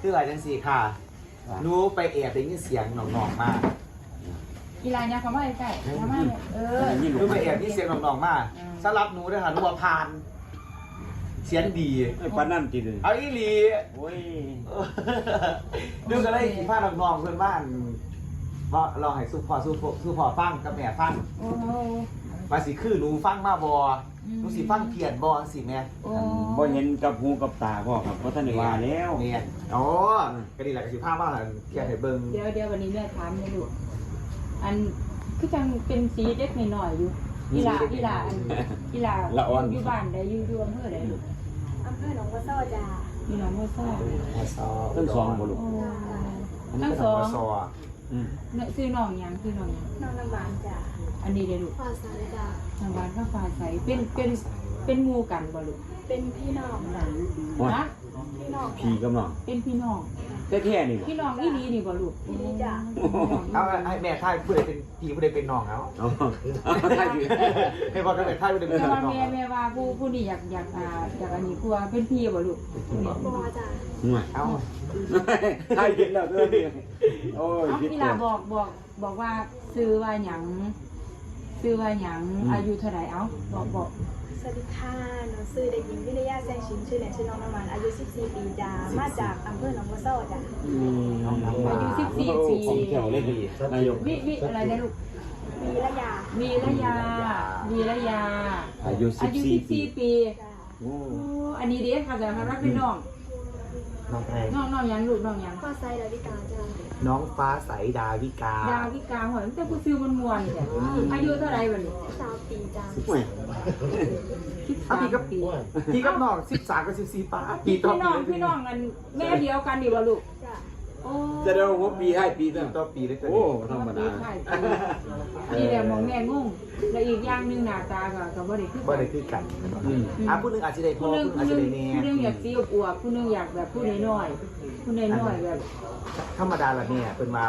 คือว่าจังสี่ค่ะหนูไปแอบได้ยินเสียงหนองๆมากกีฬาเนี่ยเขาไม่ใกล้เขาไม่เออหนูไปแอบได้ยินเสียงหนองๆมากอืมสำหรับหนูด้วยค่ะหนูว่าผ่าน เสียงดีไอ้ปานนั่นจีเลยเอาอีหลีโอ้ยดูก็เลยผ้าน้องๆเพื่อนบ้านว่าลองให้สู้พอสู้พอสู้พอฟังกับแม่ฟังโอ้โห มาสิคือหนูฟังมาบอหนูสิฟังเพียนบอสิแม่โอ้บ่เห็นกับหูกับตาพ่อครับเพราะท่านได้ว่าแล้วเนี่ยอ๋อก็ดีแหละก็สิภาพว่าเพียนให้เบิ่งเดี๋ยวเดี๋ยววันนี้แม่ถามเลยลูกอันคือจังเป็นสีเด็กหน่อยๆอยู่กีฬากีฬาอันกีฬาอยู่บ้านได้อยู่รวมเพื่อได้ลูกอำเภอหนองบัวซ้อจ้ามีน้องพ่อซ่าทั้งสองบ่ลูกโอ้อันนี้ทั้งก็สต้อองงมาซ ออืมเนี่ยซื้อน้องหยังซื้อน้องหยังน้องน้ำหวานจ้าอันนี้เลยลูกฟ้าใสจ้าทางบ้านก็ฟ้าใสเป็นเป็นเป็นหมู่กันบ่ลูกเป็นพี่น้องนะพี่น้องพี่กับน้องเป็นพี่น้อง แท้ๆนี่บ่พี่น้องอีนีนี่บ่ลูกอีนีจ้ะเอาให้แม่ท่ายผู้ใดเป็นพี่ผู้ใดเป็นน้องเอาอ๋อถ้าอยู่ให้บอกกันแม่ท่ายผู้ใดเป็นแต่น้ว่าองแม่แม่ว่าผู้ผู้นี่อยากอยากอ่าอยากอันนี้คือว่าเป็นพี่บ่ลูกผู้นี่บัวจ้าห่วยเอาถ้าเห็นแล้วเด้อนี่โอ้ยเอาผิดพี่คลานบอกบอกบอกว่าซื้อว่าหยังซื้อว่าหยังอายุเท่าไหร่เอ้าบอกบอก สวัสดีค่ะหนูชื่อเด็กหญิงวิทยาแซงชินชื่อเล่นชื่อน้องน้ำหวานอายุ 14 ปีจ้ามาจากอำเภอหนองบัวซ้อจ้าอืมอายุ14ปี ของแถวเลยดีนายกวิวิอะไรนะลูกมีระยาวีระยาวีระยา อายุอายุ14ปี14ปีจ้าโอ้โอ้อันนี้เด้ค่ะแต่ค่ะรับเป็นน้อง น้องแพงน้องน้องหยังลูกน้องหยังฟ้าใสดาวิกาจ้าน้องฟ้าใสดาวิกา ดาวพิกาหอยมันจะผู้ซื้อมันมวนเนี่ยอายุเท่าไหร่บัดนี้13ปีจ้าห่วยคิดเอาพี่กับปีพี่กับน้องสิบสามกับสิบสี่ป้าปีต่อพี่น้องปีพี่น้องกันแม่เดียวกันดีบ่ลูกจ้าโอ้ จะได้ว่าปีให้ปีปีตั้งต่อปีเลยตัวโอ้นี้ธรรมดาใช่นี่แหละมองแม่งงและอีกอย่างหนึงหน้าตาก็ก็บ่ได้คือบ่ได้คือกันอืมอะผู้หนึงอาจจะได้พ่ผู้อหนึงผู้หนึงผู้อาจหจะนึงได้แม่ผู้หนึงอยากสีอวบๆผู้หนึงอยากแบบผู้น้อยๆผู้น้อยๆแบบธรรมดาละเนี่ยเป็นมา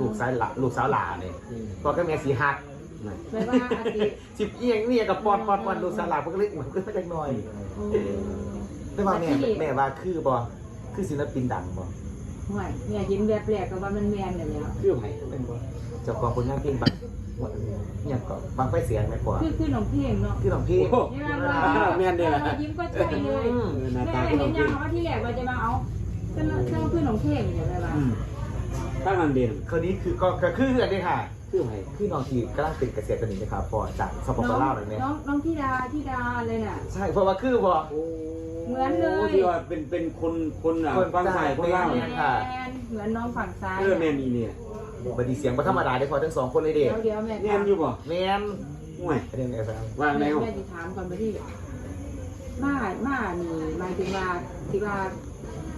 ลูกสาวหลาลูกสาวหลาเนี่ยพอก็แม่สีหักแบบว่าอาทิสิบเอียงเนี่ยกับปอนปอนปอนลูกสาวหลามันก็เลยเหมือนก็มาจากหน้อยโอ้แต่ว่าแม่แม่ว่าคือบ่คือศิลปินดังบ่ ห่วยแม่เห็นแบบแรกก็ว่ามันแม่นแล้วแหล้วคือไผเป็นบ่เจ้าของผลงานเพลงบังหมดเนี่ยก็บางไฟเสียงแม่กว่าคือคือน้องเพลงเนาะคือน้องเพลงโอ้นี่ว่าว่าแม่นเด้อล่ะยิ้มก็ใช่เลยอืมหน้าแม่ตาเห็ก็นต้ยัองงว่าที่แรกว่าจะมาเอาก็นั่นก็คือน้องเพลงเนี่ยแบบว่า อืมตั้งนั้นเด่น คนนี้คือก็ก็คืออันนี้ค่ะ คือไผคือน้องที่กำลังเป็นเกษตรกรนะครับพอจากสปปลาวเลยเนี่ยน้องน้องธิดาธิดาอะไรน่ะ ใช่เพราะว่าคือบ่เหมือนเลยที่ว่าเป็นเป็นคนคนอะคนฟังสายคนเล่าใต้เนี่ยแมนเหมือนน้องฝั่งซ้ายเออแม่นอีเนี่ยบัดนี้เสียงบ่ธรรมดาได้พอทั้งสองคนเลยเด็เดี๋ยวเดี๋ยวแม่แม่นอยู่บ่แม่นห่วยเรื่องอะไรครับว่างแม่แล้วแม่จะถามก่อนไปที่มามานี่หมายถึงว่าที่ว่า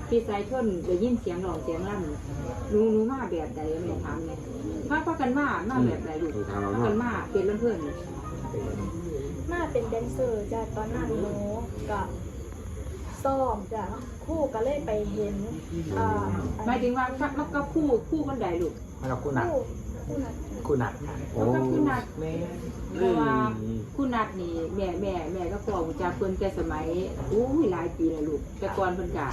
พี่สายชนได้ยินเสียงหลองเสียงล่ำรู้รู้มาแบบใดแม่ถามเนี่ย มาพักกันมามาแบบใดลูกถูกทางเราพักกัเนาะนมาเป็นลำเพื่อนนี่มาเป็นแดนเซอร์จ้าตอนนั้นหนูกับซ้อมจ้าครู่ก็เลยไปเห็นอ่าหมายถึงว่าพักแล้วก็คู่คู่คนใดลูกมากับคุณนัทคู่คู่นั้นคุณนัทโอ้แล้วก็คู่นัดแม่เพราะว่าคู่นัดนี่แม่แม่แม่ก็พอจากเพิ่นแต่สมัยอู้ยหลายปีแล้วลูกแต่ก่อนเพิ่นกะ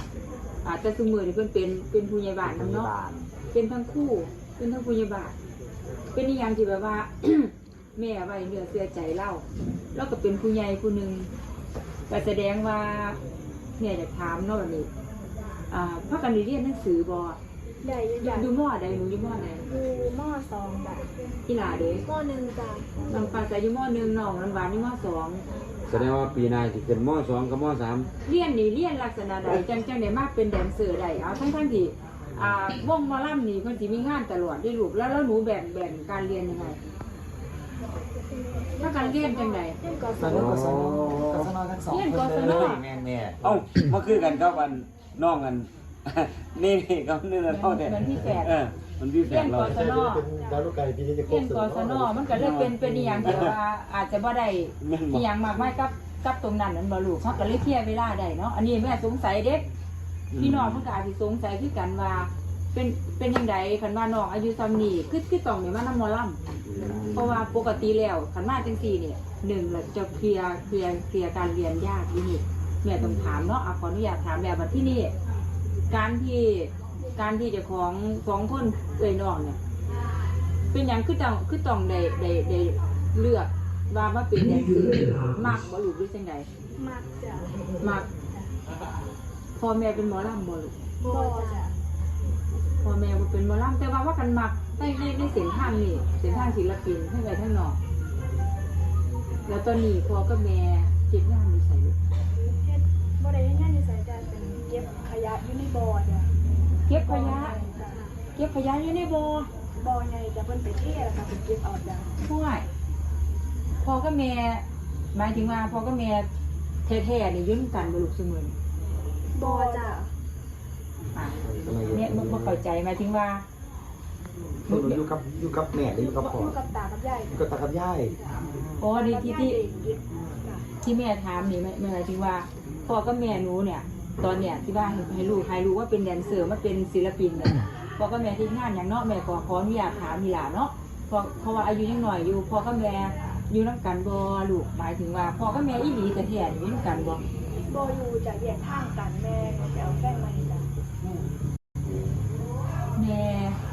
อาจจะสมือนี่เพิ่นเป็นเป็นผู้ใหญ่บ้านพนำเนาะยาบาลเป็นทั้งคู่เป็นทั้งผู้ใหญ่บ้าน เป็นอีหยังที่แบบว่า แม่ไว้เนื้อเสื้อใจเล่าแล้วก็เป็นผู้ใหญ่ผู้หนึ่งก็แสดงว่าแม่อยากถามเนาะแบบนี้อ่าพากันได้เรียนหนังสือบ่ใหญ่ใหญ่อยู่มอใดหนูอยู่มอใดอยู่มอสองจ้ากีฬาเด้มอหนึ่งจ้าน้องฟ้าใสอยู่มอหนึ่งน้องน้ำหวานอยู่มอสองแสดงว่าปีหน้าสิเป็นมสองกับมสามเรียนนี่เรียนลักษณะใดจังจังได้มากเป็นแดนเซอร์ได้เอาทั้งทั้งๆที่ อ่าวงหมอลำนี่เพิ่นสิมีงานตลอดได้ลูกแล้วแล้วหนูแบ่งแบ่งการเรียนยังไงถ้าการเรียนจังไดเล่นกอล์ฟสนุกกับสนุกกับสนุกทั้งสองเรียนคกนศนเลยแม่แม่เอ้ามาคือกันกับอันน้องกัน นี่นี่กับนี่เราเท่าเด็ดเหมือนพี่แฝด เออมันพี่แฝเรียดนเรากศนเป็นดาวลูกไก่ปีนี้จะครเรีบยนสุดกศนมันก็เลยเป็นเป็นอีหยังที่ว่าอาจจะบ่ได้แม่นบ่อีหยังมากมายกับกับตรงนั้นนั่นบ่ลูกเขาก็เลยเคลียร์เวลาได้เนาะอันนี้แม่สงสัยเด็ก พี่น้องเพิ่นก็อาจสิสงสัยคือกันว่า เป็นเป็นยังไงคันว่าน้องอายุซ้ำนี้คือคือต้องได้มานำหมอลำเพราะว่าปกติแล้วคันมาจังซี่เนี่ยหนึ่งเราจะเคลียร์เคลียร์เคลียร์การเรียนยากอีนี่แม่ต้องถามเนาะอะขออนุญาตถามแบบว่าที่นี่ การที่การที่เจะของสองคนเอ่ยน้องเนี่ย เป็นอย่างคือต้องคือต้องได้ได้ได้เลือกว่ามาเป็นแดนเซอร์มากบ่ลูกหรือจังใดมากจ้ะมาก พ่อแม่เป็นหมอลำบ่ลูกบ่จ้ะพ่อแม่บ่เป็นหมอลำแต่ว่าว่ากันมักในในในเส้นทางนี่เส้นทางศิลปินทั้งไปทั้งนอก แล้วตอนนี้พ่อกับแม่เก็บงานอยู่ไสลูกเฮ็ดบ่ได้เฮ็ดงานอยู่ไสจ้ะเป็นเก็บขยะอยู่ในบ่อจ้ะเก็บขยะ จ้ะเก็บขยะอยู่ในบ่อบ่อใหญ่จะเพิ่นไปเทแล้วค่ะไปเก็บเอาจ้ะพ่อยพ่อกับแม่หมายถึงว่าพ่อกับแม่แท้ๆนี่อยุ่นกันบ่ลูกซุมื้อนี้ บ่จ้ะอะเนี่ยบ่บ่เข้าใจหมายถึงว่าหนูอยู่กับอยู่กับแม่หรืออยู่กับพ่ออยู่กับตากับยายอยู่กับตากับยายอ๋อนี่ที่ที่กับยายเด็กเก็บจ้ะที่แม่ถามนี่หมายถึงว่าพ่อกับแม่หนูเนี่ย ตอนเนี่ยที่ว่าให้ลูกให้รู้ว่าเป็นแดนเซอร์มาเป็นศิลปินเนี่ยพ่อกับแม่ที่งานอย่างเนาะแม่ขอขออนุญาตถามมีหลานเนาะเพราะเพราะว่าอายุยังหน่อยอยู่พ่อกับแม่อยู่น้ำกันบ่ลูกหมายถึงว่าพ่อกับแม่อีหลีแต่แท้ๆอยู่น้ำกันบ่ บ่อยู่จะแยกทางกันแม่ก็จะเอาแฟนใหม่จ้ะแม่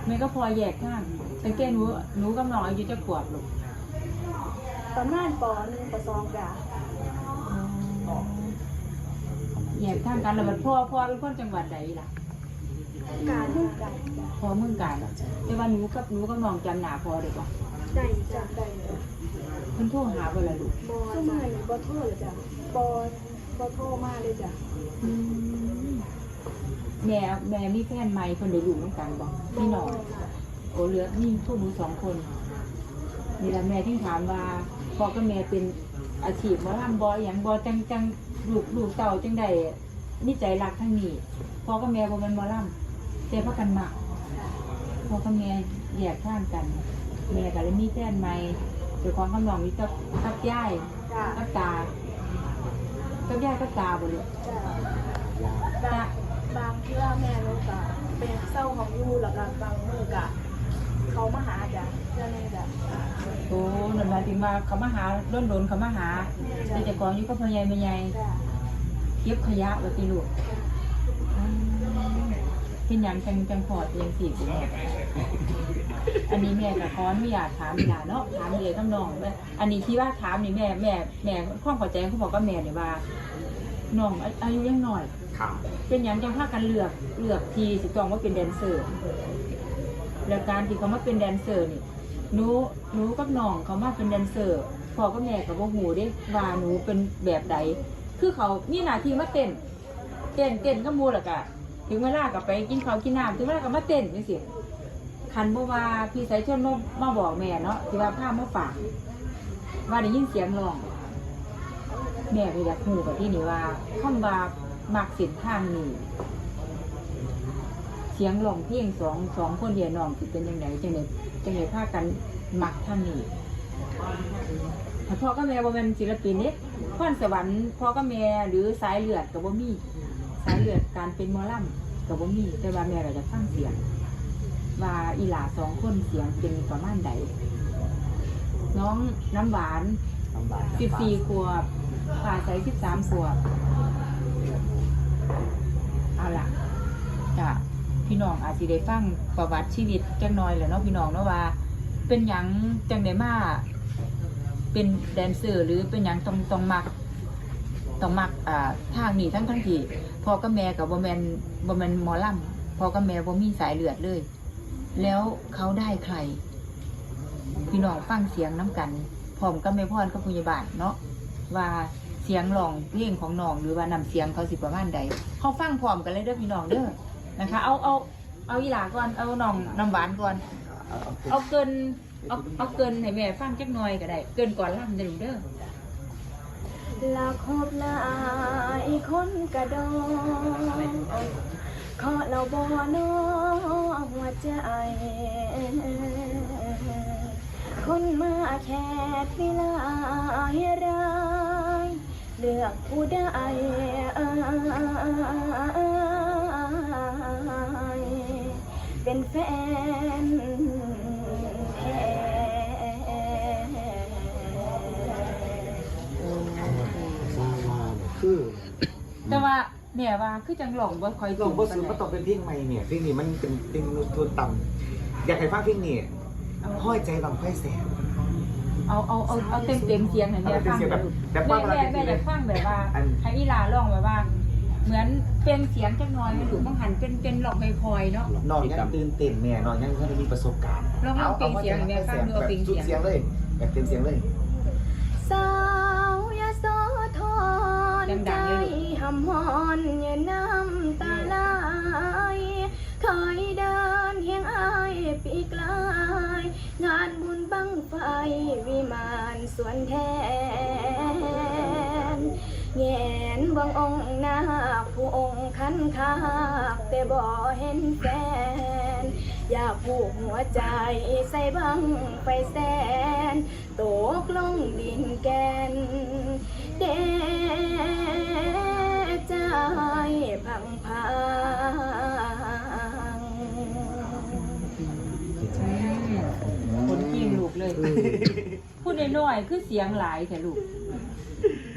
แม่ก็พอแยกข้างแต่แกหนูหนูกับน้องอายุจะขวบลูกประมาณป .1 ป .2 จ้ะแยกข้างกันแล้วบัดพ่อพ่อเป็นคนจังหวัดใดล่ะการเล่นกันจ้ะพ่อเมืองกาญแต่ว่าหนูกับหนูกับน้องจำหน้าพ่อได้บ่ได้จ้ะได้เพิ่นโทรหาบ่ล่ะลูกบ่จ้ะบ่โทรเลยจ้ะบ่ บ่โทรมาเลยจ้ะแม่แม่มีแฟนใหม่คนได้ลูกนำกันบ่พี่น้องจ้ะโอ้เหลือมีพวกหนูสองคนนี่แหละแม่ที่ถามว่าพ่อกับแม่เป็นอาชีพหมอลำบ่อหย่างบ่จังจังลูกลูกเต่าจังใดนี่ใจรักทั้งนี้พ่อกับแม่บ่แม่นหมอลำแต่พ่อกันมักพ่อกับแม่แยกทางกันแม่ก็เลยมีแฟนใหม่เจ้าของกำลังมีกับกับยายจ้ะกับตา กับยายกับตาบ่เลยจ้ะบางบางเทื่อแม่ลูกก็เป็นเศร้าของอยู่แล้วก็บางมื้อก็เขามาหาจ้ะเทื่อนึงจ้ะโอ้นั่นหมายถึงว่าเขามาหาโดนโดนๆเขามาหาแต่เจ้าของอยู่กับพ่อใหญ่แม่ใหญ่จ้ะเก็บขยะไว้ที่ลูกเป็นหยังจังจังพอดยังสี่สิแม่ อันนี้แม่กับขออนุญาตถามอีหลาเนาะถามเลยกับน้องว่าอันนี้ที่ว่าถามนี่แม่แม่แม่ความเข้าใจเขาบอกกับแม่เนี่ยว่าน้องอายุยังน้อย ครับ เป็นหยังจังพากันเลือกเลือกทีสิตองว่าเป็นแดนเซอร์แล้วการที่เขามาเป็นแดนเซอร์นี่หนูหนูกับน้องเขามาเป็นแดนเซอร์พ่อกับแม่กับบ่ฮู้เด้ว่าหนูเป็นแบบใดคือเขามีหน้าที่มาเต้นเต้นเต้นก็มูแล้วก็ถึงเวลาก็ไปกินข้าวกินน้ำถึงเวลาก็มาเต้นจังซี่ คันบ่ว่าพี่สายชนมามาบอกแม่เนาะที่ว่าพามาฝากว่าได้ยินเสียงร้อง แม่ก็อยากฮู้กับที่นี่ว่าคำว่ามักเส้นทางนี้เสียงร้องเพลงสองสองคนเดียวน้องสิเป็นยังไงจังไดจังไดพากันมักทางนี้พ่อกับแม่บ่แม่นศิลปินเด้พรสวรรค์พ่อกับแม่หรือสายเลือดก็บ่มี สายเลือดการเป็นหมอลำก็บ่มีแต่ว่าแม่ก็จะฟังเสียง ว่าอีหลาสองคนเสียงเป็นประมาณใดน้องน้ำหวานลำบากสิบสี่ขวบผ่าใส่สิบสามขวบ เอาล่ะจ้ะพี่น้องอาจสิได้ฟังประวัติชีวิตจังน้อยแหละเนาะพี่น้องเนาะว่า เป็นหยังจังไดมาเป็นแดนเซอร์หรือเป็นหยังต้องต้องมักต้องมักอ่าทางนี้ทั้งทั้งที่พ่อกับแม่กับบ่แมนบ่แมนหมอลำพ่อกับแม่บ่มีสายเลือดเลย แล้วเขาได้ใคร พี่น้องฟังเสียงน้ำกันพร้อมกับแม่พ่อนกับพยาบาลเนาะว่าเสียงร้องเพลงของน้องหรือว่านำเสียงเขาสิประมาณใดเขาฟังพร้อมกันเลยเด้อพี่น้องเด้อนะคะ เอาเอาเอาอีหลาก่อนเอาน้องน้ำหวานก่อน เอาเกินเอาเอาเกินให้แม่ฟังจักหน่อยก็ได้ เกินก่อนล่ำเด้อเด้อลาคบลายคนกระดอง ขอเราบ่น้อหัวใจ คนมาแค่เวลาให้ร้ายเลือกผู้ได้เป็นแฟน แต่ว่าแม่ว่าคือจังหลองบ่ค่อยลองบ่ปาสุดนใดก็ต้องเป็นเพลงใหม่เนี่ยเพลงนี้มันเป็นเพลงทุนต่ำอยากให้ฟังเพลงนี้เอาห้อยใจบังไฟแสนเอาเอาเอาเอาเต็มเต็มๆเสียงให้แม่ฟังเอาเต็มเสียงแบบแบบแม่ว่าแม่แม่อยากฟังแบบว่าอันให้อีหลาร้องแบบว่า เหมือนเป็นเสียงจักหน่อยมันอยู่บางหันเป็นเป็นหลอกไม่พลอยเนาะน้องยังตื่นเต้นแม่น้องยังเขาได้มีประสบการณ์ลองลองเปล่งเสียงให้แม่ฟังดูเอาแบบเปล่งเสียงสุดเสียงเลยแบบเต็มเสียงเลย เลยลูกหำหอนเย็นน้ำตาไหลเคยเดินเฮียงอายปีกลาย งานบุญบังไฟวิมานสวนแทนแงนบังองค์นาคผู้องค์คันคากแต่บ่เห็นแฟน อยากผูกหัวใจใส่บังไฟแสนตกลงดินแกนเด ใจพังพังคนกิ้งลูกเลย พูดน้อยๆคือเสียงหลายแต่ลูก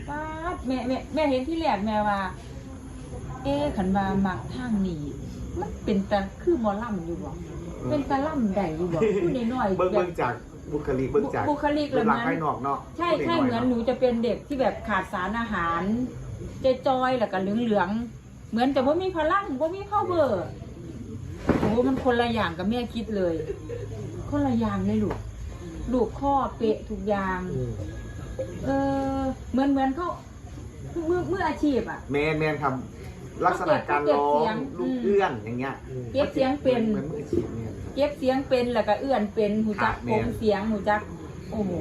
ป้าดแม่แม่แม่เห็นที่แรกแม่ว่า เอ๊ะขันว่ามักทางนี้มันเป็นตาคือหมอล่ำอยู่บ่เป็นตาล่ำใดอยู่บ่พูดน้อยๆเบิ่งแบเบิ่บงจากบุคลิกเบิ่งจากบุคลิกรูเลยปลักษมัณ์นภายนอกเนาะใช่ใช่เหมือนหนูจะเป็นเด็กที่แบบขาดสารอาหาร เจจอยแล้วก็เหลืองๆเหมือนแต่ว่ามีพลังว่ามีข้าวเบอร์โอ้มันคนละอย่างกับแม่คิดเลย คนละอย่างเลยลูกลูกข้อเป๊ะทุกอย่างอืมเออเหมือนเหมือนเขาเมื่อเมื่ออาชีพอะ แมนแมนครับลักษณะการร้อเก็บเสียงงลูกเอื้อนอย่างเงี้ยเก็บเสียงเป็นเหมือนมืออาชีพเนี่ย เก็บเสียงเป็นแล้วก็เอื้อนเป็นหูจักครับโคแม่งเสียงหูจัก โอ้โห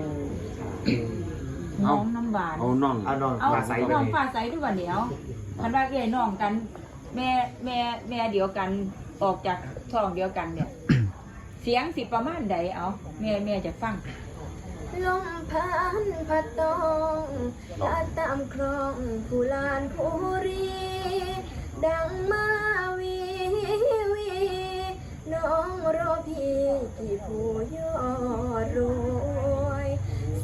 น้อง น้ำหวานเอาน้องเอาน้องเอามาใส่ไปน้องนี่ฟ้าใสด้วยวันเดียวคันว่าเอ้ยน้องกัน แม่แม่แม่เดียวกันออกจากท้องเดียวกันเนี่ย เสียงสิประมาณใดเอาแม่แม่จะฟังลมพันพัดตองลาดตามคลองผู้ลานผู้รี ดังมาวีวี น้องรอพี่กี่ผู้ยอดรวย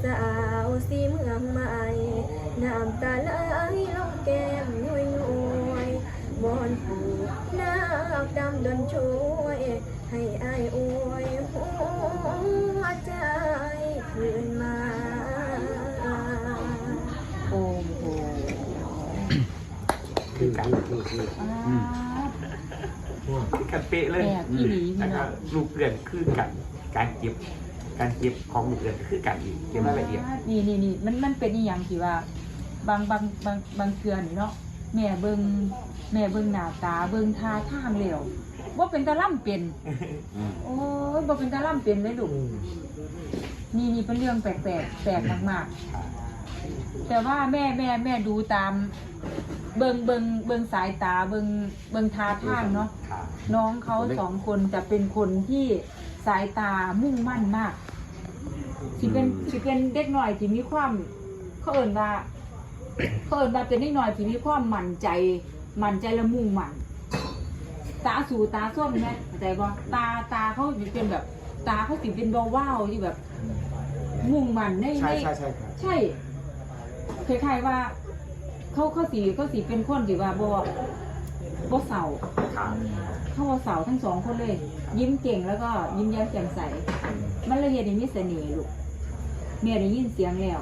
สาว สีเมืองใหม่น้ำตาไหลลงแก้มย้อยย้อยบอนผูนาคดำดนช่วย ให้อายอวยหัวใจคืนมาโอ้โหคือกันคือคืออ้าวคือกันเป๊ะเลยแม่พี่หลีพี่แล้วก็น้องลูกเอื้อนคือกัน การเก็บ การเก็บของลูกเอื้อนก็คือกันอีกเก็บรายละเอียดนี่นี่นี่มันมันเป็นอีหยังที่ว่า บางบางบางบางเทือนี่เนาะแม่เบิ่งแม่เบิ่งหน้าตาเบิ่งท่าทางแล้วว่าเป็นตะล่ำเป็นอืมโอ้ยบ่เป็นตาล่ำเป็นเลยลูกนี่นี่เป็นเรื่องแปลกๆแปลกมากๆ แต่ว่าแม่แม่แม่ดูตาม เบิงเบิงเบิงสายตาเบิงเบิงท่าทางเนาะครับน้องเขาสองคนจะเป็นคนที่ สายตามุ่งมั่นมากสิเป็นสิเป็นเด็กหน่อยที่มีความเขาเอิญว่าเขาเอิญว่าเป็นเด็กหน่อยที่มีความมั่นใจ มั่นใจและมุ่งมั่นตาสูตาส้มไหมเข้าใจป่ตาตาเขาสิเป็นแบบ ตาเขาสิเป็นเบาว่าวๆที่แบบ มุ่งมั่นในใช่ในใช่ใช่ครับ ใช่คล้ายๆว่า เขาเขาสีเขาสีเป็นคนที่ว่าบ่บ่เศร้าครับเขาบ่เศร้าทั้งสองคนเลย ยิ้มเก่งแล้วก็ยิ้มแย้มแจ่มใส มันเลยเห็นมีเสน่ห์ลูกเมียได้ยินเสียงแล้ว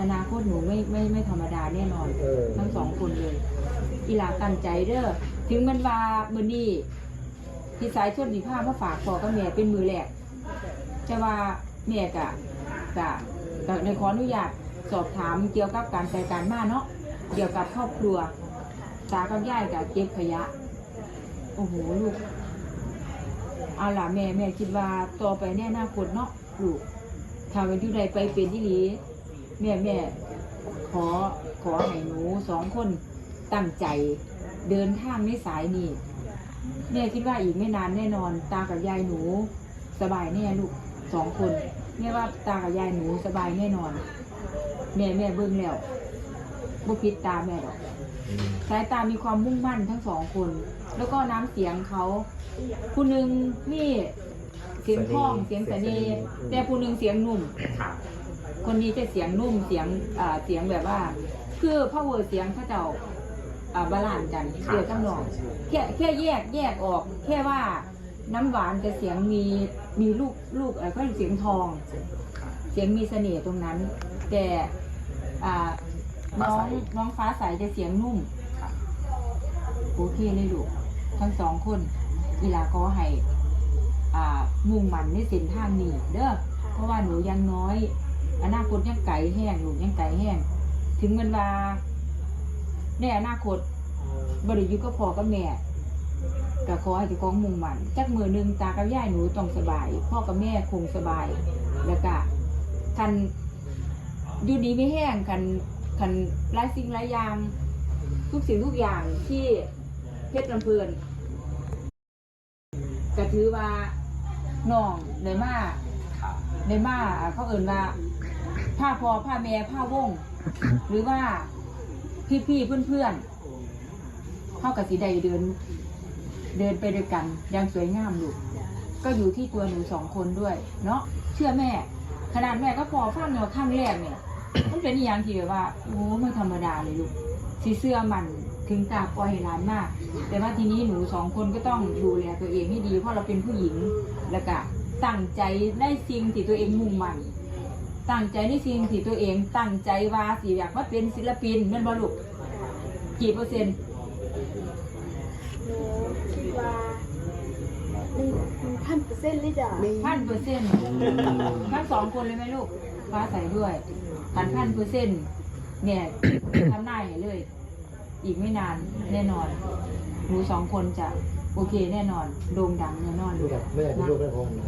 อนาคตหนูไม่ไม่ไม่ธรรมดาแน่นอน เออ ทั้งสองคนเลย อีหลาตั้งใจเด้อ ถึงมันว่ามื้อนี้ที่สายชนดีผ้ามาฝากพอกับแม่เป็นมือแรกจะว่าแม่กะกะกะในขออนุญาตสอบถามเกี่ยวกับการไปการมาเนาะ เกี่ยวกับครอบครัว ตากับยายกะเก็บขยะ โอ้โหลูก เอาล่ะแม่แม่คิดว่าต่อไปแน่หน้าคนเนาะลูกถ้าเป็นที่ใดไปเป็นที่นี้แม่แม่ขอขอให้หนูสองคนตั้งใจเดินทางในสายนี้แม่คิดว่าอีกไม่นานแน่นอน ตากับยายหนู สบายแน่ลูกสองคนแม่ว่าตากับยายหนูสบายแน่นอน แม่แม่เบิ่งแล้วบุพิดตาแม่ดอกสายตามีความมุ่งมั่นทั้งสองคน แล้วก็น้ำเสียงเขาผู้หนึ่งนี่เสียงคล้องเสียงเสน่ห์แต่ผู้หนึ่งเสียงนุ่ม ครับ คนนี้จะเสียงนุ่มเสียงอ่าเสียงแบบว่า คือพ่อเวอร์เสียงเขาเจ้าอ่าบาลานซ์กันเดือดกับน้องแค่แค่แยกแยกออก แค่ว่าน้ำหวานจะเสียงมีมีลูกลูกอะไรก็เสียงทองเสียงมีเสน่ห์ตรงนั้น แต่อ่าน้องน้องฟ้าใสจะเสียงนุ่ม ครับ โอเคเลยลูก ทั้งสองคนอีหลาก็ให้อ่ามุ่งมันในเส้นทางนี้เด้อเพราะว่าหนูยังน้อย อนาคตยังไกลแห้งลูกยังไกลแห้งถึงมันว่าในอนาคตบริยุก็พอกับแม่ก็ขอให้เจ้าของมุ่งมันจักมือหนึ่งตากับยายหนูต้องสบาย พ่อกับแม่คงสบาย แล้วก็คันอยู่ดีไม่แห้งคันคันหลายสิ่งหลายอย่าง ทุกสิ่งทุกอย่างที่เพชรลำเพลิน ก็ถือว่าน้องในมาในมาเขาเอ่นว่าผ้าพอผ้าแม่ผ้าวง หรือว่าพี่ๆเพื่อนๆเข้ากับสีใดเดิน เดินไปด้วยกันยังสวยงามลูกก็อยู่ที่ตัวหนูสองคนด้วย เนาะเชื่อแม่ ขนาดแม่ก็พอฟังเนาะข้างแรกเนี่ย มันเป็นอย่างที่แบบว่าโอ้ไม่ธรรมดาเลยลูกสีเสื้อมัน ถึงตาปล่อยให้ร้านมาก แต่ว่าทีนี้หนูสองคนก็ต้องดูแลตัวเองให้ดี เพราะเราเป็นผู้หญิงแล้วก็ตั้งใจได้สิ่งที่ตัวเองมุ่งมั่นตั้งใจในสิ่งที่ตัวเอง ตั้งใจว่าสิอยากมาเป็นศิลปินแม่นบ่ลูกกี่เปอร์เซ็นต์หนูคิดว่าหนึ่งพันเปอร์เซ็นต์เลยจ้ะพันเปอร์เซ็นต์ทั้งสองคนเลยไหมลูกฟ้าใสด้วยพันพันเปอร์เซ็นต์เนี่ยทำหน้าให้เลย อีกไม่นานแน่นอนหนูสองคนจะโอเคแน่นอนโด่งดังแน่นอนดูแบบไม่อยากให้ลูกได้พงนะ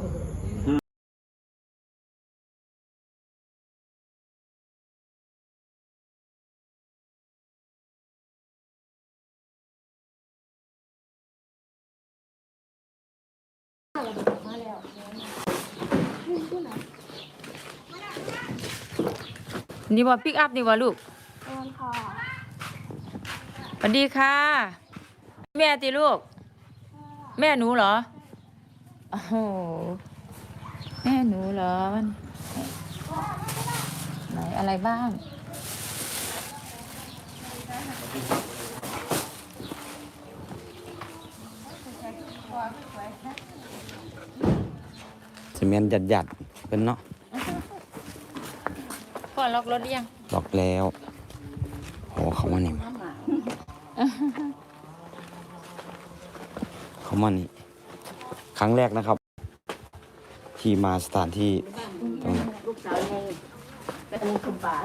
นี่ว่าปิกอัพนี่ว่าลูกเอิญค่ะส วัสดีค่ะ แม่ติลูก แม่หนูเหรอ โอ้โห แม่หนูเหรอมันไหนอะไรบ้างสิเมนหยัดหยัดๆเป็นเนาะพ่อล็อกรถหรือยังล็อกแล้วโหเขามานี่มา เขามานี่ ครั้งแรกนะครับ ที่มาสถานที่ตรงนี้ลูกสาวไงเป็นอะไรคุณป๋า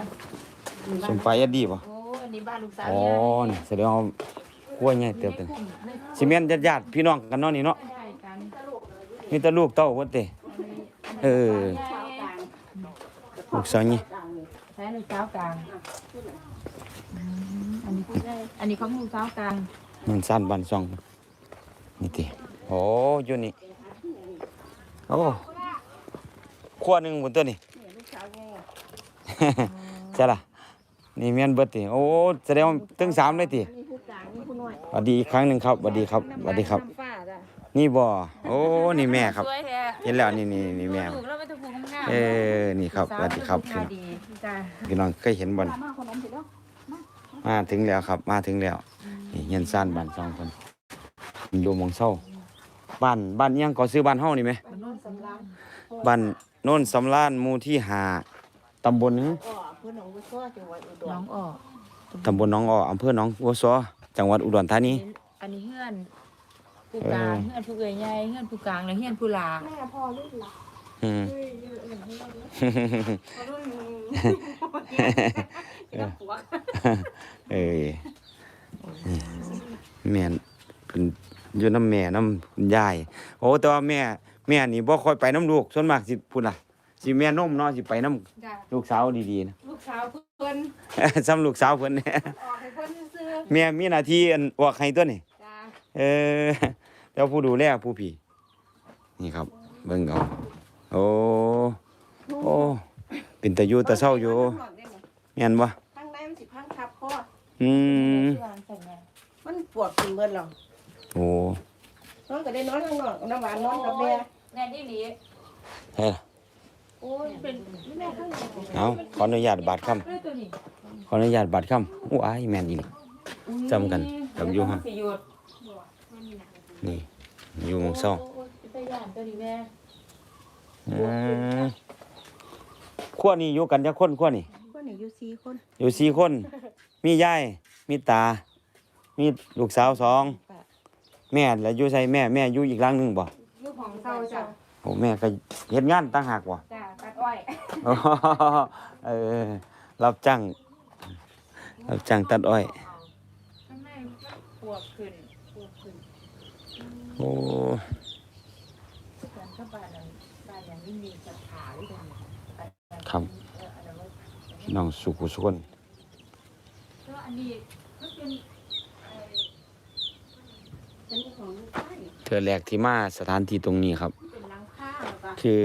สมไปยัดดีป่ะโอ้อันนี้บ้านลูกสาวอ๋อไงนี่แสดงว่าขั้วใหญ่เติบโตสิเมนหยัดหยัดๆพี่น้องกันเนาะนี่เนาะได้กันมีแต่ลูกเต้าวัดเตเออลูกสาวนี่ใช้ลูกสาวกลางอืม อันนี้อันนี้ของลูกสาวกลางมันสั้นบันซองนี่ติโอ้อยู่นี่โอ้ขั้วหนึ่งบนตัวนี่ใช่ล่ะนี่เมียนเบิดติโอ้แสดงว่าตึงสามเลยตินี่ผู้กลางนี่ผู้น้อยสวัสดีอีกครั้งหนึ่งครับสวัสดีครับสวัสดีครับน้ำฟ้าจ้ะนี่บ่โอ้นี่แม่ครับสวยแท้เห็นแล้วนี่นี่นี่แม่ลูกแล้วไม่ต้องพูดงามเออนี่ครับสวัสดีครับสาวดีจ้าพี่น้องเคยเห็นบ่อน มาคนนั้นเสร็จแล้วมาถึงแล้วครับ มาถึงแล้วนี่เฮียนซ่านบ้านสองคนอยู่หมองเศร้าบ้านบ้านอิหยังก็ซื้อบ้านเฮานี่ไหมมันโน่นสำลังบ้านโน่นสำรานหมู่ที่หาตำบลหนึ่งอ๋อเพื่อนหนูก็จังหวัดอุดรน้องออกตำบลหน้องอ้ออำเภอหนองบัวซอจังหวัดอุดรธานี อันนี้เฮือนผู้กลางเฮือนผู้เอ่ยใหญ่เฮือนผู้กลางและเฮือนผู้ลาแม่พ่อลูกหลานอืมเฮ้ยเยอะเอื่นให้เราด้วยพ่อรุ่น หนูเอ้ยแม่นเป็นอยู่น้ำแม่น้ำคุณยายโอ้แต่ว่าแม่ แม่นี่บ่ค่อยไปน้ำลูกส่วนมากสิพุ่นล่ะสิแม่นมเนาะสิไปน้จ้าำลูกสาวดีๆนะลูกสาวเพิ่นซ้ำลูกสาวเพิ่นเนี่ยออกให้เพิ่นซื้อแม่มีหน้าที่อันออกให้ตัวนี่ๆจ้าเออแล้วผู้ดูแลผู้พี่ นี่ครับ เบิ่งเอาโอ้โอ้เป็นตะอยู่ตะเศร้าอยู่ แม่นบ่ข้างในมันสิพังทับคออืมมันปวดขึ้นเบิดหรอโอ้น้องก็ได้นอนข้างนอกน้ำหวานนอนกับแม่แน่นี่หลีเฮ้ยโอ้ยเป็นแม่ข้างในเอาขออนุญาตบาดคำเรื่องตัวนี้ขออนุญาตบาดคำโอ้อายแม่นอีหลีจำกันจำอยู่ฮะสิหยุดนี่อยู่หมองเศร้าโอ้ยไปย่านตัวนี้แม่อืมขั้วนี่อยู่กันจักคนขั้วนี่ค นนี้อยู่สี่คนอยู่สี่คน มียาย มีตา มีลูกสาวสองแม่แล้วอยู่ใส่แม่ แม่อยู่อีกหลังหนึงบ่ลูกของเศร้าจ้ะโอ้แม่ก็เฮ็ดงานต่างหากบ่ จ้ะตัดอ้อยอ๋อเออรับจ้างรับจ้างตัดอ้อย ข้างในมันปวดขึ้นปวดขึ้นโอ้ทุกคนก็บ้านนั้นบ้านยังไม่มีสถาด้วยกันครับ พี่น้องสุขุสุคนก็อันนี้มันเป็นเอ่อฉันของลูกชายเทื่อแรกที่มาสถานที่ตรงนี้ครับ เป็นหลังคาแล้วก็คือ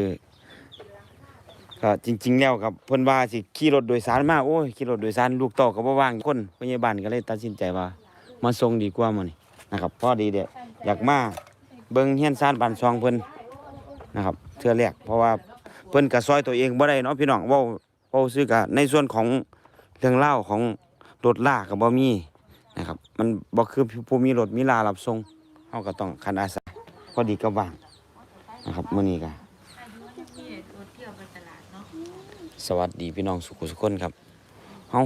ก็จริง ๆ แล้วครับเพิ่นว่าสิขี่รถโดยสารมาโอ้ยขี่รถโดยสารลูกเต่อก็บ่ว่างคนพยาบาลก็เลยตัดสินใจว่า มาส่งดีกว่ามื้อนี้นะครับพอดีเด้อยากมาเบิ่งเฮียนซานบ้านซองเพิ่นนะครับเทื่อแรกเพราะว่าเพิ่นก็ซอยตัวเองบ่ได้เนาะพี่น้องเว้า เว้าซื่อก็ในส่วนของเรื่องเล่าวของรถลากก็บ่มีนะครับ มันบ่คือผู้มีรถมีลารับส่งเฮาก็ต้องคันอาสาพอดีก็ว่างนะครับมื้อนี้ก็ที่รถเที่ยวไปตลาดเนาะสวัสดีพี่น้องสุขุสุขคนครับเฮา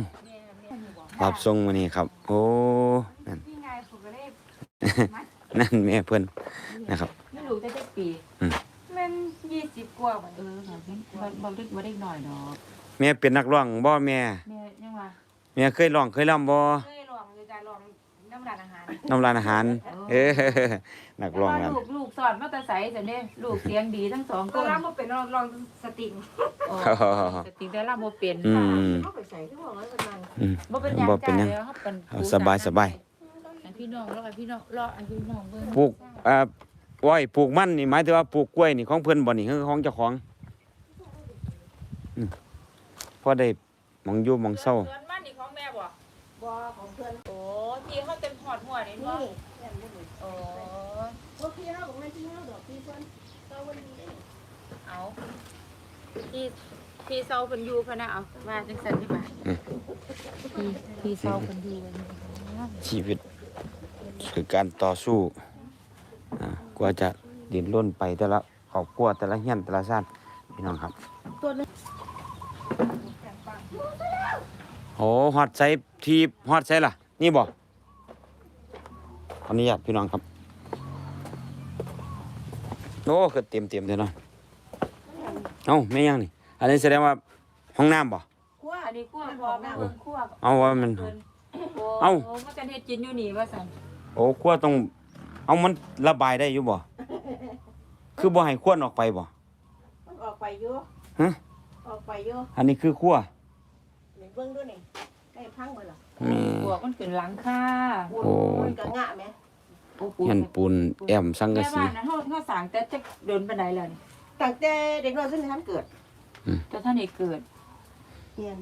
รับส่งมานี่ครับ โอ้นั่นพี่ไงผมก็เลยนั่นแม่เพิ่นนะครับไม่รู้จะได้ปีอืมมันยี่สิบกว่าบ่เออค่ะมันบ่ได้บ่ได้หน่อยดอก แม่เป็นนักร้องบ่แม่แม่ยังว่าแม่เคยร้องเคยร่ำบ่เคยลองอยู่จ้ะลองน้ำร้านอาหารน้ำร้านอาหาร เออนักร้องแต่นั่นว่าลูกลูกสอนมาแต่ไสจังเด้ลูกเสียงดีทั้งสองคก็นรับมาเป็นลองลองสติงโอ้สติแต่ละบ่เป็นอืม เข้าไปใส่ที่บอกว่าเป็นมันอืม บ่เป็นหยังบ่เป็นหยัง จ้ะเดี๋ยวเฮาเป็นเอาสบายสบายให้พี่น้องรอให้พี่น้องรอให้พี่น้องเบิ่งปลูกอ่าอ้อยปลูกมันนี่หมายถึงว่าปลูกกล้วยนี่ของเพิ่นบ่นี่คือของเจ้าของอืมพ อได้หมองอยู่หมองเศร้าสวนมันนี่ของแม่บ่บ่ของเพื่อนโอ้พี่เขาเต็มหอดหัวนี่นี่เนาะโอ้พวกพี่เฮาของแม่ที่เฮาดอกพี่เพื่อนเจ้าวันนี้เอาพี่พี่เซาเพิ่นอยู่พะนะเอาว่าจังซั่นใช่ป่ะอืม พี่พี่เซาเพิ่นอยู่ชีวิตคือการต่อสู้อ่ากว่าจะดิ้นร่นไปแต่ละครอบครัวแต่ละเฮียนแต่ละชาติพี่น้องครับ ตัวนึง โอ้ฮอดใส่ทีฮอดใส่ล่ะ นี่บ่ขออนุญาตพี่น้องครับโอ้คือเต็มเต็มๆเลยเนาะเอ้าไม่ยังนี่อันนี้แสดงว่าห้องน้ำบ่ขั้วอันนี้คั่วพอแม่เบิ่งคั่วเอาว่ามันเพิ่นโอ้เอ้า โอ้มันกันเฮ็ดกินอยู่นี่ว่าซั่นโอ้ครัวต้อง เอามันระบายได้อยู่บ่คือบ่ให้ควนออกไปบ่มันออกไปอยู่ฮะออกไปอยู่อันนี้คือครัวนี่เบิ่งดูนี่ให้พังไว้ล่ะแม่บวกมันเป็นหลังคาโอ้ย กะงะแม่โอ้ปูเฮียนปูนแอมสังกะแม่สีบ้านนั้นเฮาเฮาสร้างแต่จักเดินปานใดแล้วนี่ตั้งแต่เด็กน้อยจนท่านเกิดแต่ท่านได้เกิดเฮียน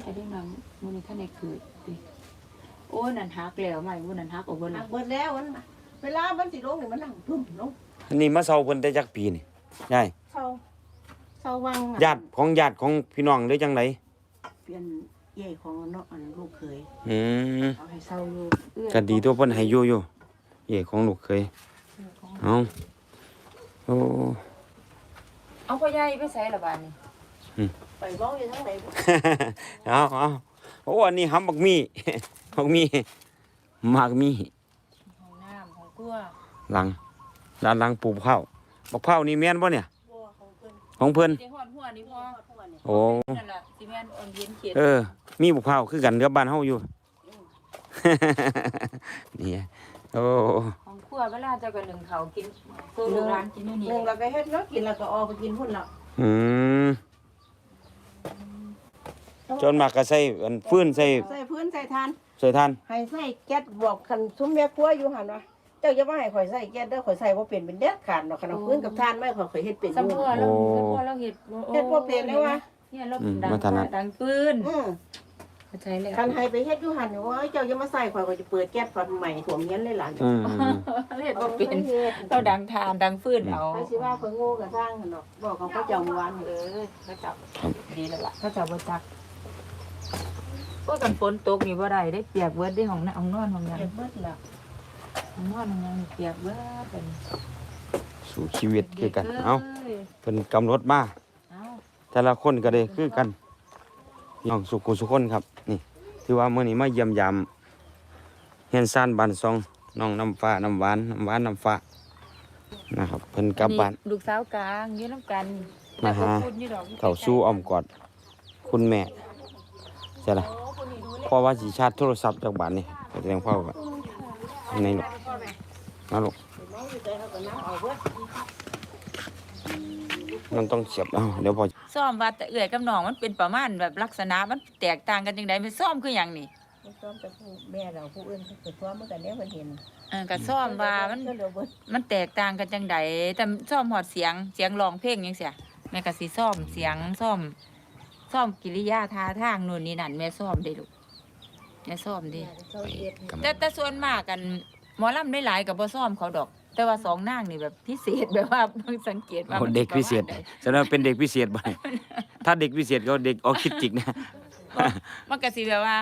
แต่ได้นำมื้อนี้ท่านได้เกิดดิโอ้ยนั่นหักแล้วใหม่มื้อนั้นหักออกเบิดหัแล้กวเบิดแล้วมันน่ะเวลามันสิลงนี่มันนั่งพึ่มลงอันนี้มาเซาเพิ่นได้จักปีนี่ยายเศร้าเศร้าวังอะญาติของญาติของพี่น้องหรือจังได เปลี่ยนใหญ่ของเนาะอันลูกเคยอืมเอาให้เศร้าอยู่ก็ดีตัวเพิ่นให้อยู่อยู่เย่ของลูกเคยเอาโอ้ เอาพ่อใหญ่ไปใส่ละบาดนี้ไปบ้องอยู่ทั้งไหนบ่เอาเอาโอ้อันนี้หำบักมี่ บักมี่หมากมี่ห้องน้ำห้องครัวหลังด้านหลังปลูกข้าวบักข้าวนี่แม่นบ่เนี่ยบัวของเพิ่นของเพิ่นได้ฮอดหัวนี่พอทั่วเนี่ย โอ้นั่นล่ะสิแม่นอ่อนเย็นเขียดเออ มีบักข้าวคือกันกับบ้านเฮาอยู่ นี่โอ้ห้องครัวเวลาเจะก็นึ่งข้าวกินคือลูกหลานกินอยู่นี่หนึ่งเราก็เฮ็ดเนาะกินแล้วก็ออกไปกินพุ่นแล้วอืมจนมากก็ใส่อันฟืนใส่ใส่พื้นใส่ทาน ใส่ทานให้ใส่แก๊สบอกคันซุ้มแม่ครัวอยู่หั่นว่าเจ้าอย่าว่าให้ข่อยใส่แก๊สเด้อข่อยใส่บ่เป็นเป็นเด็ดขาดดอกคันเอาพื้นกับทานไม่ข่อยข่อยเฮ็ดเป็นอสำยู่พัวเราสำพัวเราเฮ็ดเฮ็ดบ่เป็นเลยวะ เนี่ยเราดังฟ้าดังปืนอือเข้าใจแล้วคันให้ไปเฮ็ดอยู่หั่นว่าเจ้าอย่ามาใส่ข่อยข่อยจะเปิดแก๊สฟันใหม่ถ่วมเงี้ยนเลยหลานอืม เฮ็ดบ่เป็นเราดังทานดังฟืนเอาใครสิว่าข่อยโง่ก็สร้างหั่นดอกบอกเขาเขาเจ้าเมื่อวานเออเขาจับ ดีแล้วล่ะเขาจับบ่จักก็กันฝนตกนี่บ่ได้ได้เปียกเบิดได้ของน้ำของนอนของหยังเก็บเบิดละของนอนของหยังเปียกเบิดเป็น สู่ชีวิตคือกันด็เอ้าอ้ยเพิ่นกำหนดมาเอ้า แต่ละคนก็ได้คือกันน้องสุขุสุคนครับ นี่ถือว่ามื้อนี้มาเยี่ยมยามเฮียนซ่านบ้านซองน้องน้ำฟ้าน้ำหวานน้ำหวานน้ำฟ้านะครับเพิ่นกลับบ้านลูกสาวกลางอยู่น้ำกันมาหาแต่ก็พูดอยู่ดอกเข้าสู้อ้อมกอดคุณแม่ใช่ล่ะพ่อว่าสิชาร์จโทรศัพท์จากบ้านนี่ไปแสดงพ่อว่าในลูกมาลูก มันต้องเสียบเอาเดี๋ยวพอซ่อมว่าแต่เอื่อยกับน้องมันเป็นประมาณแบบลักษณะมันแตกต่างกันจังไดมันซ่อมคือหยังนี่มันซ้อมแต่ผู้แม่เราผู้อื่นเขาเกิดซ้อมเมื่อกันเนี้ยมันเห็นเออก็ซ่อมว่ามันก็เดี๋ยวเบิดมันแตกต่างกันจังใดแต่ซ่อมหอดเสียงเสียงร้องเพลงยังเสียแม่ก็สิซ่อมเสียงซ่อมซ่อมกิริยาท่าทางนู่นนี่นั่นแม่ซ่อมได้ลูกแม่ซ่อมเด้เขาเอ็ดแต่แต่ส่วนมากกันหมอลำได้หลายกับบ่ซ่อมเขาดอก แต่ว่าสองนางนี่แบบพิเศษแบบว่าเพิ่งสังเกตว่าโอ้มันเด็กพิเศษประมาณใดแสดงว่าเป็นเด็กพิเศษไปถ้าเด็กพิเศษก็เด็กออคิดจิกนะ มันก็สิแบบว่า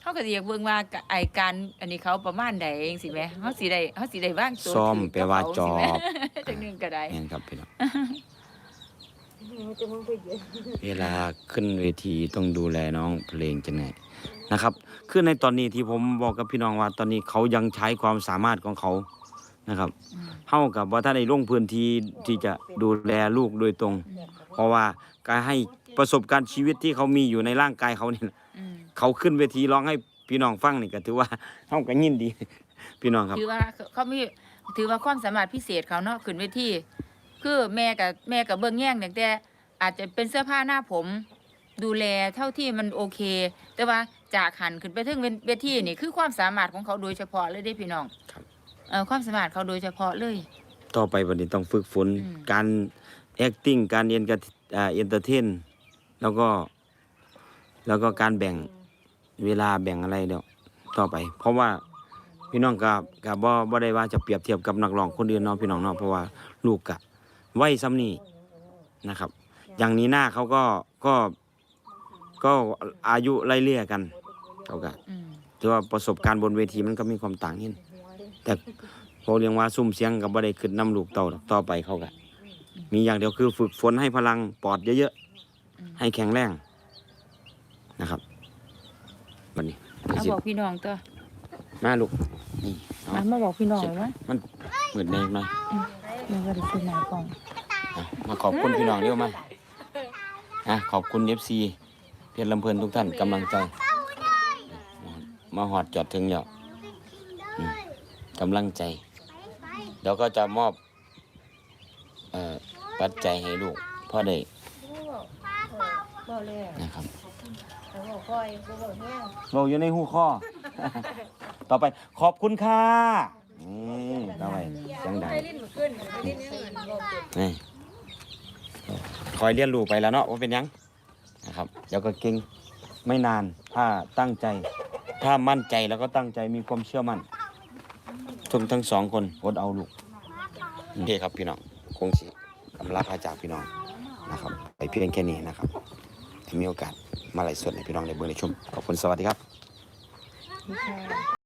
เขาก็สิอยากเบิ่งว่าไอการอันนี้เขาประมาณใดจังซี่แหมเขาสิได้เขาสิได้วางตัวซ่อมถูกแปลว่าจอบกับเขาสิแหมจังหนึงก็ได้เห็นครับพี่น้องจะมึงไปเยอะเวลาขึ้นเวทีต้องดูแลน้องเพลงจังไงนะครับคือในตอนนี้ที่ผมบอกกับพี่น้องว่าตอนนี้เขายังใช้ความสามารถของเขา นะครับเท่ากับว่าถ้าในลงพื้นที่ที่จะดูแลลูกโดยตรง เพราะว่าการให้ประสบการณ์ชีวิตที่เขามีอยู่ในร่างกายเขาเนี่ยอืมเขาขึ้นเวทีร้องให้พี่น้องฟังนี่ก็ถือว่าเท่ากับยินดี พี่น้องครับถือว่าเขามีถือว่าความสามารถพิเศษเขาเนาะขึ้นเวทีคือแม่กับแม่กับเบิ่งแย่งตั้งแต่อาจจะเป็นเสื้อผ้าหน้าผม ดูแลเท่าที่มันโอเค แต่ว่าจากหันขึ้นไปถึงเวทีนี่คือความสามารถของเขาโดยเฉพาะเลยเด้พี่น้องครับ เออความสามารถเขาโดยเฉพาะเลย ต่อไปวันนี้ต้องฝึกฝน อืม การ acting การเอ็นกับอ่า entertain แล้วก็ แล้วก็การแบ่งเวลาแบ่งอะไรเดี๋ยวต่อไป เพราะว่าพี่น้องกับกับบ่บ่ได้ว่าจะเปรียบเทียบกับนักร้องคนอื่นเนาะพี่น้องเนาะเพราะว่าลูกกะวัยซ้ำนี้นะครับ อย่างนี้หน้าเขาก็ก็ก็อายุไล่เลี่ยกันเขาก็อืม ถือว่าประสบการณ์บนเวทีมันก็มีความต่างกัน แต่พอเรียกว่าซุ่มเสียงกับบ่ได้ขึ้นนำลูกเต่าดอกต่อไปเขาก็มีอย่างเดียวคือฝึกฝนให้พลังปอดเยอะๆให้แข็งแรงนะครับวันนี้เอาบอกพี่น้องตัวมาลูกนี่เอามามาบอกพี่น้องว่ามันเหมือนแดงหน่อยแม่ก็ได้ซื้อหนากล่องอะมาขอบคุณพี่น้องเรียวมาอะขอบคุณเอฟซีเพียรลำเพลินทุกท่านกำลังใจ มาหอดจอดถึงแล้วอืม กำลังใจเดี๋ยวก็จะมอบปัจจัยให้ลูกพ่อได้บ่เลยนะครับเราอยู่ในหูข้อ ต่อไปขอบคุณค่ะอืมต่อไปจังใดนี่คอยเรียนรู้ไปแล้วเนาะว่าเป็นยังนะครับเดี๋ยวก็เก่งไม่นานถ้าตั้งใจ ถ้ามั่นใจแล้วก็ตั้งใจมีความเชื่อมั่น ทั้งทั้งสองคนอดเอาลูกโอเคครับพี่น้องคงสิกำลังพาจากพี่น้องนะครับไปเพียงแค่นี้นะครับถ้ามีโอกาสมาไล่สดในพี่น้องในเบืองในชุมขอบคุณสวัสดีครับ